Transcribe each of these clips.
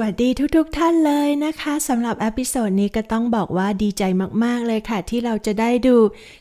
วัสดีทุกๆทท่านเลยนะคะสำหรับอพิโซดนี้ก็ต้องบอกว่าดีใจมากๆเลยค่ะ ที่เราจะได้ดู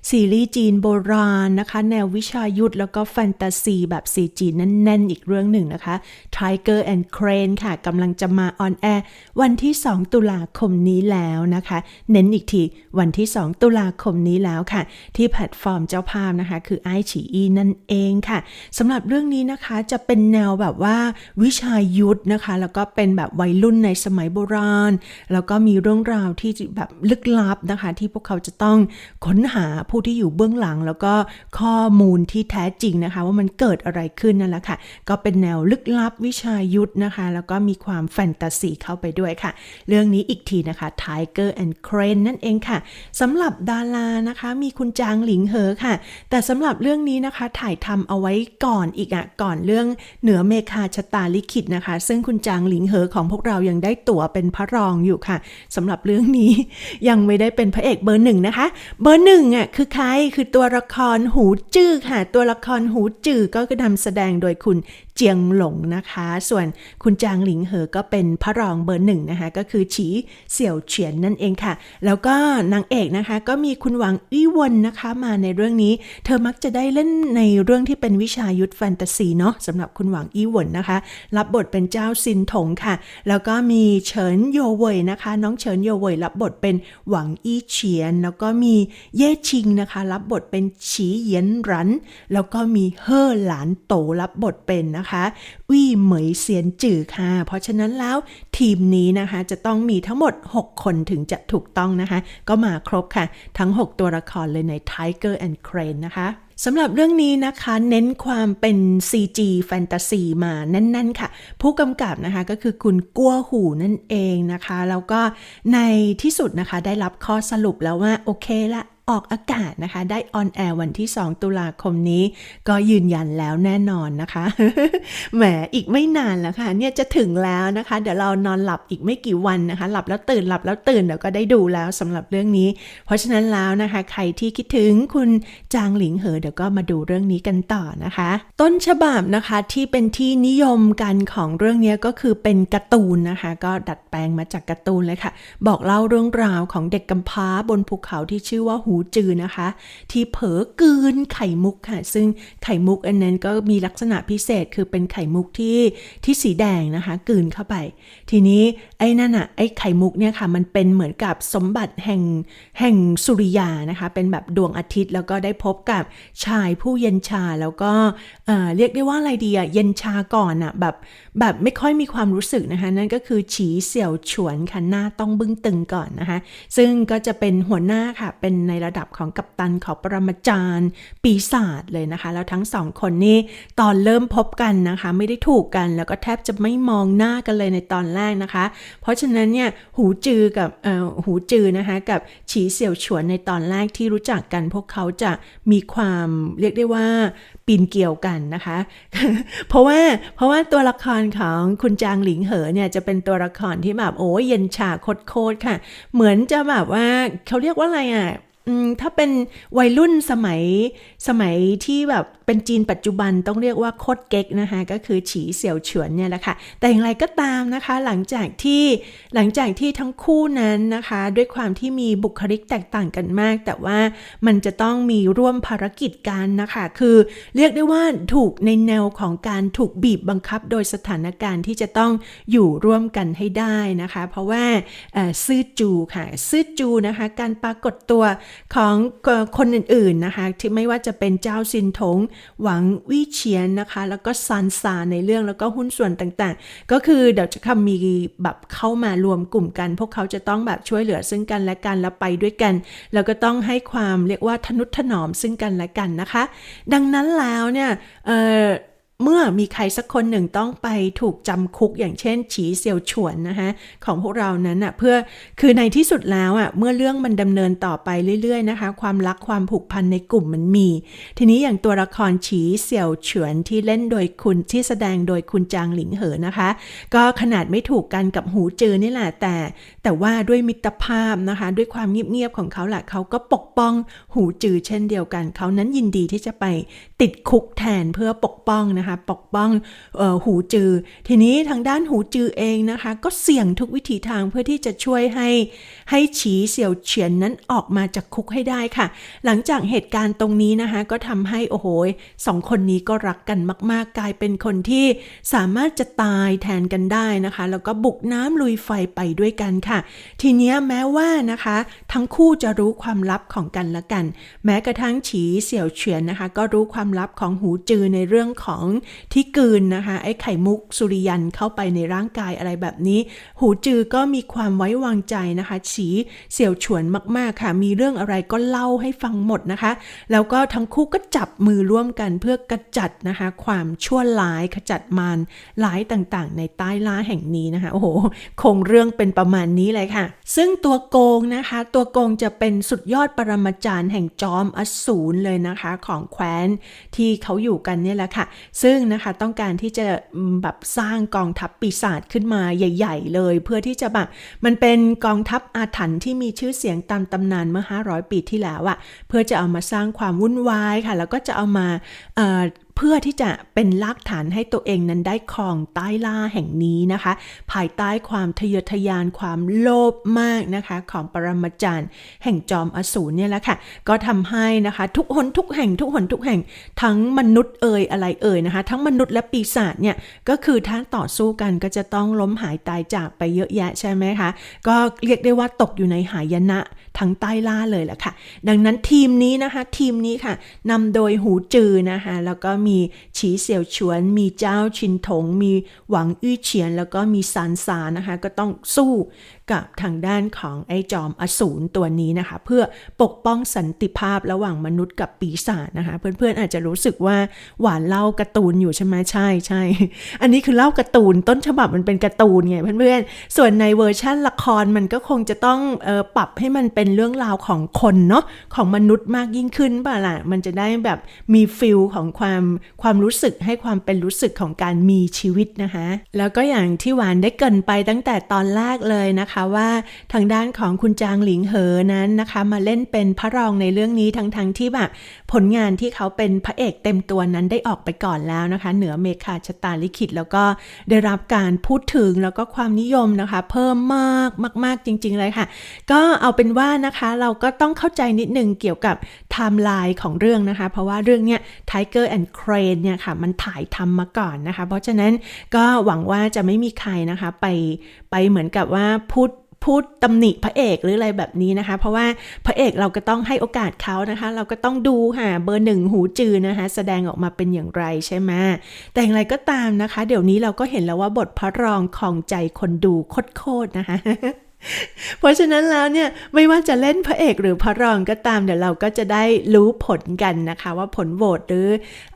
ซีรีส์จีนโบราณนะคะ แนววิชายุทธแล้วก็แฟนตาซีแบบซีจีนแน่นๆ อีกเรื่องหนึ่งนะคะ Tiger and Crane ค่ะกำลังจะมาออนแอร์วันที่ 2 ตุลาคมนี้แล้วนะคะ เน้นอีกทีวันที่ 2 ตุลาคมนี้แล้วค่ะ ที่แพลตฟอร์มเจ้าภาพนะคะ คือไอฉีอีนั่นเองค่ะสำหรับเรื่องนี้นะคะจะเป็นแนวแบบว่าวิชายุทธนะคะ แล้วก็เป็นแบบวัยรุ่นในสมัยโบราณ แล้วก็มีเรื่องราวที่แบบลึกลับนะคะ ที่พวกเขาจะต้องค้นหาผู้ที่อยู่เบื้องหลัง แล้วก็ข้อมูลที่แท้จริงนะคะ ว่ามันเกิดอะไรขึ้นนั่นแหละค่ะ ก็เป็นแนวลึกลับวิชายุทธนะคะ แล้วก็มีความแฟนตาซีเข้าไปด้วยค่ะ เรื่องนี้อีกทีนะคะ Tiger and Crane นั่นเองค่ะสำหรับดารานะคะ มีคุณจางหลิงเหอค่ะ แต่สำหรับเรื่องนี้นะคะถ่ายทำเอาไว้ก่อนอีกอะก่อนเรื่องเหนือเมฆาชะตาลิขิตนะคะ ซึ่งคุณจางหลิงเหอของพวกเรายังได้ตั๋วเป็นพระรองอยู่ค่ะสำหรับเรื่องนี้ยังไม่ได้เป็นพระเอกเบอร์หนึ่งนะคะ เบอร์หนึ่งอะคือใครคือตัวละครหูจื้อค่ะ ตัวละครหูจื้อก็คือนำแสดงโดยคุณเจียงหลงนะคะ ส่วนคุณจางหลิงเหอก็เป็นพระรองเบอร์หนึ่งนะคะ ก็คือฉีเสี่ยวเฉียนนั่นเองค่ะ แล้วก็นางเอกนะคะ ก็มีคุณหวังอี้วนนะคะมาในเรื่องนี้ เธอมักจะได้เล่นในเรื่องที่เป็นวิชายุทธแฟนตาซีเนาะสำหรับคุณหวังอี้วนนะคะ รับบทเป็นเจ้าซินถงค่ะแล้วก็มีเฉินโยเวยนะคะ น้องเฉินโยเวยรับบทเป็นหวังอี้เฉียน แล้วก็มีเย่ชิงนะคะ รับบทเป็นฉีเหยียนรัน แล้วก็มีเฮ่อหลานโตรับบทเป็นนะคะวี่เหมยเซียนจื่อค่ะ เพราะฉะนั้นแล้วทีมนี้นะคะจะต้องมีทั้งหมด 6 คนถึงจะถูกต้องนะคะ ก็มาครบค่ะ ทั้ง 6 ตัวละครเลยใน Tiger and Crane นะคะสำหรับเรื่องนี้นะคะเน้นความเป็น CG แฟนตาซีมาแน่นๆค่ะ ผู้กำกับนะคะก็คือคุณกัวหูนั่นเองนะคะ แล้วก็ในที่สุดนะคะได้รับข้อสรุปแล้วว่า โอเคละ ออกอากาศนะคะ ได้ออนแอร์วันที่ 2 ตุลาคมนี้ ก็ยืนยันแล้วแน่นอนนะคะ แหมอีกไม่นานแล้วค่ะ เนี่ยจะถึงแล้วนะคะ เดี๋ยวเรานอนหลับอีกไม่กี่วันนะคะ หลับแล้วตื่นหลับแล้วตื่นเดี๋ยวก็ได้ดูแล้วสำหรับเรื่องนี้ เพราะฉะนั้นแล้วนะคะ ใครที่คิดถึงคุณจางหลิงเหอเดี๋ยวก็มาดูเรื่องนี้กันต่อนะคะ ต้นฉบับนะคะที่เป็นที่นิยมกันของเรื่องนี้ก็คือเป็นการ์ตูนนะคะ ก็ดัดแปลงมาจากการ์ตูนเลยค่ะ บอกเล่าเรื่องราวของเด็กกำพร้าบนภูเขาที่ชื่อว่าหููจือนะคะ ที่เผลอกลืนไข่มุกค่ะ ซึ่งไข่มุกอันนั้นก็มีลักษณะพิเศษคือเป็นไข่มุกที่ที่สีแดงนะคะกลืนเข้าไป ทีนี้ไอ้นั่นอะไอ้ไข่มุกเนี่ยค่ะ มันเป็นเหมือนกับสมบัติแห่งแห่งสุริยานะคะ เป็นแบบดวงอาทิตย์แล้วก็ได้พบกับชายผู้เย็นชาแล้วก็เอ่อเรียกได้ว่าอะไรดีอะเย็นชาก่อนอะแบบแบบไม่ค่อยมีความรู้สึกนะคะ นั่นก็คือฉีเสี่ยวฉวนค่ะหน้าต้องบึ้งตึงก่อนนะคะ ซึ่งก็จะเป็นหัวหน้าค่ะเป็นในระดับของกัปตันของปรมาจารย์ ปีศาจเลยนะคะ แล้วทั้งสองคนนี้ตอนเริ่มพบกันนะคะ ไม่ได้ถูกกันแล้วก็แทบจะไม่มองหน้ากันเลยในตอนแรกนะคะ เพราะฉะนั้นเนี่ยหูจือกับหูจือนะคะกับฉีเสี่ยวฉวนในตอนแรกที่รู้จักกันพวกเขาจะมีความเรียกได้ว่าปีนเกี่ยวกันนะคะ เพราะว่าเพราะว่าตัวละครของคุณจางหลิงเหอเนี่ยจะเป็นตัวละครที่แบบโอ้ยเย็นชาโคตรๆค่ะ เหมือนจะแบบว่าเขาเรียกว่าอะไรอะ ถ้าเป็นวัยรุ่นสมัยสมัยที่แบบเป็นจีนปัจจุบันต้องเรียกว่าโคตรเก๊กนะคะก็คือฉีเสี่ยวเฉวนเนี่ยแหละค่ะ แต่อย่างไรก็ตามนะคะ หลังจากที่หลังจากที่ทั้งคู่นั้นนะคะ ด้วยความที่มีบุคลิกแตกต่างกันมาก แต่ว่ามันจะต้องมีร่วมภารกิจกันนะคะ คือเรียกได้ว่าถูกในแนวของการถูกบีบบังคับ โดยสถานการณ์ที่จะต้องอยู่ร่วมกันให้ได้นะคะ เพราะว่าซื่อจูค่ะซื่อจูนะคะการปรากฏตัวของคนอื่นๆนะคะที่ไม่ว่าจะเป็นเจ้าซินถงหวังวี่เฉียนนะคะ แล้วก็ซานซาในเรื่องแล้วก็หุ้นส่วนต่างๆ ก็คือเดี๋ยวจะคำมีแบบเข้ามารวมกลุ่มกัน พวกเขาจะต้องแบบช่วยเหลือซึ่งกันและกันแล้วไปด้วยกัน แล้วก็ต้องให้ความเรียกว่าทนุถนอมซึ่งกันและกันนะคะ ดังนั้นแล้วเนี่ยเอ่อ เมื่อมีใครสักคนหนึ่งต้องไปถูกจำคุกอย่างเช่น ฉีเซียวฉวนนะคะของพวกเรานั้นอะเพื่อคือในที่สุดแล้วอะเมื่อเรื่องมันดำเนินต่อไปเรื่อยๆนะคะ ความรักความผูกพันในกลุ่มมันมี ทีนี้อย่างตัวละครฉีเสี่ยวฉวนที่เล่นโดยคุณที่แสดงโดยคุณจางหลิงเหอนะคะ ก็ขนาดไม่ถูกกันกับหูจือนี่แหละแต่แต่ว่าด้วยมิตรภาพนะคะ ด้วยความเงียบๆของเขาแหละเขาก็ปกป้องหูจือเช่นเดียวกัน เขานั้นยินดีที่จะไป ติดคุกแทนเพื่อปกป้องนะคะ ปกป้องออหูจือ ทีนี้ทางด้านหูจือเองนะคะ ก็เสี่ยงทุกวิถีทางเพื่อที่จะช่วยให้ให้ฉีเสี่ยวเฉียนนั้นออกมาจากคุกให้ได้ค่ะ หลังจากเหตุการณ์ตรงนี้นะคะ ก็ทำให้โอ้โหสองคนนี้ก็รักกันมาก ๆ กลายเป็นคนที่สามารถจะตายแทนกันได้นะคะ แล้วก็บุกน้ำลุยไฟไปด้วยกันค่ะ ทีนี้แม้ว่านะคะ ทั้งคู่จะรู้ความลับของกันและกัน แม้กระทั่งฉีเสี่ยวเฉียนนะคะ ก็รู้ความลับของหูจือในเรื่องของที่กืนนะคะไอ้ไข่มุกสุริยันเข้าไปในร่างกายอะไรแบบนี้ หูจือก็มีความไว้วางใจนะคะฉีเสี่ยวฉวนมาก ๆ ค่ะ มีเรื่องอะไรก็เล่าให้ฟังหมดนะคะ แล้วก็ทั้งคู่ก็จับมือร่วมกันเพื่อกระจัดนะคะความชั่วร้ายขจัดมารร้ายต่างๆ ในใต้ล่าแห่งนี้นะคะโอ้โหคงเรื่องเป็นประมาณนี้เลยค่ะ ซึ่งตัวโกงนะคะ ตัวโกงจะเป็นสุดยอดปรมาจารย์แห่งจอมอสูรเลยนะคะ ของแคว้นที่เขาอยู่กันเนี่ยแหละค่ะ ซึ่งนะคะต้องการที่จะแบบสร้างกองทัพปีศาจขึ้นมาใหญ่ ๆ เลย เพื่อที่จะแบบมันเป็นกองทัพอาถรรพ์ที่มีชื่อเสียงตามตำนานเมื่อ 500 ปีที่แล้วอะเพื่อจะเอามาสร้างความวุ่นวายค่ะ แล้วก็จะเอามา เพื่อที่จะเป็นรากฐานให้ตัวเองนั้นได้ครองใต้ล่าแห่งนี้นะคะ ภายใต้ความทะเยอทะยานความโลภมากนะคะของปรมาจารย์ แห่งจอมอสูรเนี่ยแหละค่ะ ก็ทำให้นะคะทุกหนทุกแห่งทุกหนทุกแห่งทั้งมนุษย์เอ่ยอะไรเอ่ยนะคะ ทั้งมนุษย์และปีศาจเนี่ยก็คือถ้าต่อสู้กันก็จะต้องล้มหายตายจากไปเยอะแยะใช่ไหมคะ ก็เรียกได้ว่าตกอยู่ในหายนะทั้งใต้ล่าเลยแหละค่ะ ดังนั้นทีมนี้นะคะทีมนี้ค่ะนำโดยหูจือนะคะแล้วก็มมีฉีเสี่ยวฉวน มีเจ้าชินถง มีหวังอี้เฉียน แล้วก็มีสานสานะคะ ก็ต้องสู้กับทางด้านของไอ้จอมอสูรตัวนี้นะคะ เพื่อปกป้องสันติภาพระหว่างมนุษย์กับปีศาจนะคะ เพื่อนๆอาจจะรู้สึกว่าหวานเล่าการ์ตูนอยู่ใช่ไหมใช่ใช่อันนี้คือเล่าการ์ตูนต้นฉบับมันเป็นการ์ตูนไงเพื่อนๆส่วนในเวอร์ชั่นละครมันก็คงจะต้องออปรับให้มันเป็นเรื่องราวของคนเนาะของมนุษย์มากยิ่งขึ้นป่ะล่ะมันจะได้แบบมีฟิลของความความรู้สึกให้ความเป็นรู้สึกของการมีชีวิตนะคะ แล้วก็อย่างที่หวานได้เกินไปตั้งแต่ตอนแรกเลยนะคะว่าทางด้านของคุณจางหลิงเหอนั้นนะคะ มาเล่นเป็นพระรองในเรื่องนี้ทั้งๆทที่แบบผลงานที่เขาเป็นพระเอกเต็มตัวนั้นได้ออกไปก่อนแล้วนะคะ เหนือเมฆาชะตาลิขิตแล้วก็ได้รับการพูดถึงแล้วก็ความนิยมนะคะ เพิ่มมากมาก ๆจริง ๆ เลยค่ะ ก็เอาเป็นว่านะคะเราก็ต้องเข้าใจนิดนึงเกี่ยวกับไทม์ไลน์ของเรื่องนะคะ เพราะว่าเรื่องเนี้ย Tiger and Crane เนี่ยค่ะมันถ่ายทำมาก่อนนะคะ เพราะฉะนั้นก็หวังว่าจะไม่มีใครนะคะไปไปเหมือนกับว่าพูด พูดตำหนิพระเอกหรืออะไรแบบนี้นะคะ เพราะว่าพระเอกเราก็ต้องให้โอกาสเขานะคะ เราก็ต้องดูค่ะเบอร์หนึ่งหูจือนะคะ แสดงออกมาเป็นอย่างไรใช่ไหมแต่อย่างไรก็ตามนะคะ เดี๋ยวนี้เราก็เห็นแล้วว่าบทพระรองของใจคนดูโคตรๆนะคะ เพราะฉะนั้นแล้วเนี่ยไม่ว่าจะเล่นพระเอกหรือพระรองก็ตามเดี๋ยวเราก็จะได้รู้ผลกันนะคะ ว่าผลโหวตหรือ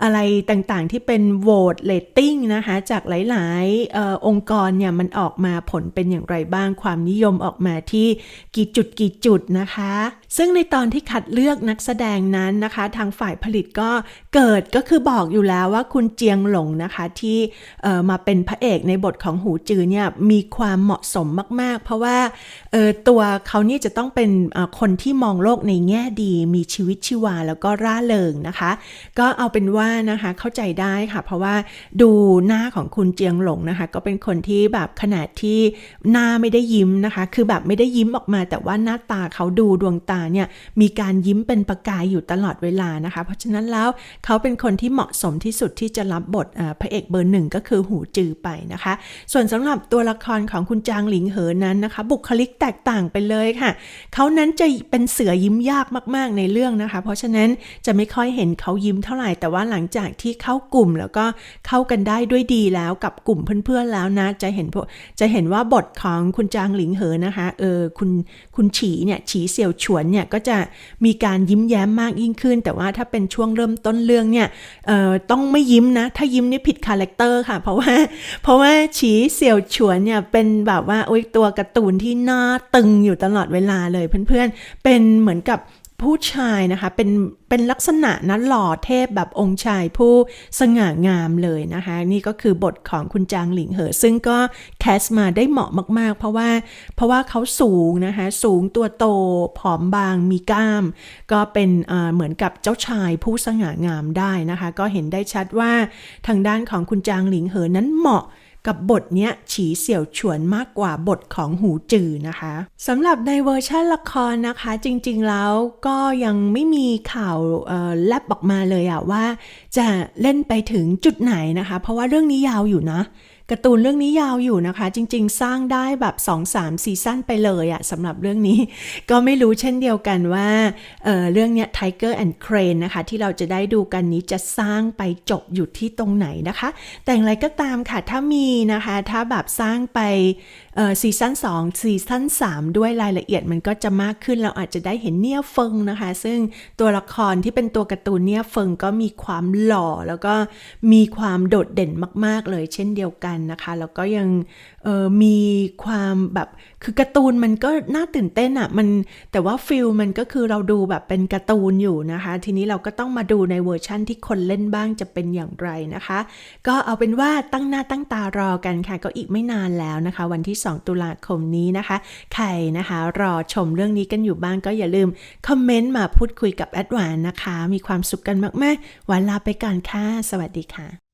อะไรต่างๆที่เป็นโหวตเลตติ้งนะคะ จากหลายๆออองค์กรเนี่ยมันออกมาผลเป็นอย่างไรบ้างความนิยมออกมาที่กี่จุดกี่จุดนะคะ ซึ่งในตอนที่คัดเลือกนักแสดงนั้นนะคะ ทางฝ่ายผลิตก็เกิดก็คือบอกอยู่แล้วว่าคุณเจียงหลงนะคะที่มาเป็นพระเอกในบทของหูจือเนี่ยมีความเหมาะสมมาก ๆ เพราะว่าเออตัวเขานี่จะต้องเป็นคนที่มองโลกในแง่ดี มีชีวิตชีวาแล้วก็ร่าเริงนะคะ ก็เอาเป็นว่านะคะเข้าใจได้ค่ะ เพราะว่าดูหน้าของคุณเจียงหลงนะคะ ก็เป็นคนที่แบบขนาดที่หน้าไม่ได้ยิ้มนะคะ คือแบบไม่ได้ยิ้มออกมา แต่ว่าหน้าตาเขาดูดวงตาเนี่ยมีการยิ้มเป็นประกายอยู่ตลอดเวลานะคะ เพราะฉะนั้นแล้วเขาเป็นคนที่เหมาะสมที่สุดที่จะรับบทพระเอกเบอร์หนึ่งก็คือหูจือไปนะคะ ส่วนสำหรับตัวละครของคุณจางหลิงเหอนั้นนะคะบุคลิกแตกต่างไปเลยค่ะ เขานั้นจะเป็นเสือยิ้มยากมากๆในเรื่องนะคะ เพราะฉะนั้นจะไม่ค่อยเห็นเขายิ้มเท่าไหร่ แต่ว่าหลังจากที่เข้ากลุ่มแล้วก็เข้ากันได้ด้วยดีแล้วกับกลุ่มเพื่อนๆแล้วนะ จะเห็นวกจะเห็นว่าบทของคุณจางหลิงเหอนะคะ เออคุณคุณฉีเนี่ยฉีเสี่ยวฉวนเนี่ยก็จะมีการยิ้มแย้มมากยิ่งขึ้น แต่ว่าถ้าเป็นช่วงเริ่มต้นเรื่องเนี่ยเอ่อต้องไม่ยิ้มนะ ถ้ายิ้มนี่ผิดคาแรคเตอร์ค่ะ เพราะว่าเพราะว่าฉีเสี่ยวฉวนเนี่ยเป็นแบบว่าโอ๊ยตัวการ์ตูนที่หน้าตึงอยู่ตลอดเวลาเลยเพื่อนๆ เป็นเหมือนกับผู้ชายนะคะ เป็นเป็นลักษณะนะหล่อเทพแบบองค์ชายผู้สง่างามเลยนะคะ นี่ก็คือบทของคุณจางหลิงเหอ ซึ่งก็แคสมาได้เหมาะมาก ๆ เพราะว่าเพราะว่าเขาสูงนะคะ สูงตัวโตผอมบางมีกล้าม ก็เป็นเอ่อเหมือนกับเจ้าชายผู้สง่างามได้นะคะ ก็เห็นได้ชัดว่าทางด้านของคุณจางหลิงเหอนั้นเหมาะ กับบทเนี้ยฉีเสี่ยวฉวนมากกว่าบทของหูจือนะคะสำหรับในเวอร์ชันละครนะคะ จริงๆแล้วก็ยังไม่มีข่าวแลบออกมาเลยอะว่า จะเล่นไปถึงจุดไหนนะคะ เพราะว่าเรื่องนี้ยาวอยู่นะ การ์ตูนเรื่องนี้ยาวอยู่นะคะ จริง ๆ สร้างได้แบบ 2-3ซีซั่นไปเลยอะสำหรับเรื่องนี้ ก็ไม่รู้เช่นเดียวกันว่าเเรื่องเนี้ย Tiger and Crane นะคะ ที่เราจะได้ดูกันนี้จะสร้างไปจบอยู่ที่ตรงไหนนะคะ แต่อย่างไรก็ตามค่ะ ถ้ามีนะคะ ถ้าแบบสร้างไปซีซั่น2ซีซั่น3 ด้วยรายละเอียดมันก็จะมากขึ้นเราอาจจะได้เห็นเนี่ยเฟิงนะคะ ซึ่งตัวละครที่เป็นตัวการ์ตูนเนี่ยเฟิงก็มีความหล่อแล้วก็มีความโดดเด่นมาก ๆ เลยเช่นเดียวกันนะคะ แล้วก็ยังมีความแบบคือการ์ตูนมันก็น่าตื่นเต้นอะ่ะมันแต่ว่าฟิลมันก็คือเราดูแบบเป็นการ์ตูนอยู่นะคะ ทีนี้เราก็ต้องมาดูในเวอร์ชั่นที่คนเล่นบ้างจะเป็นอย่างไรนะคะ ก็เอาเป็นว่าตั้งหน้าตั้งตารอกันค่ะ ก็อีกไม่นานแล้วนะคะ วันที่ 2 ตุลาคมนี้นะคะ ใครนะคะรอชมเรื่องนี้กันอยู่บ้างก็อย่าลืมคอมเมนต์มาพูดคุยกับแอดวานนะคะ มีความสุขกันมากๆวันลาไปก่อนค่ะ สวัสดีค่ะ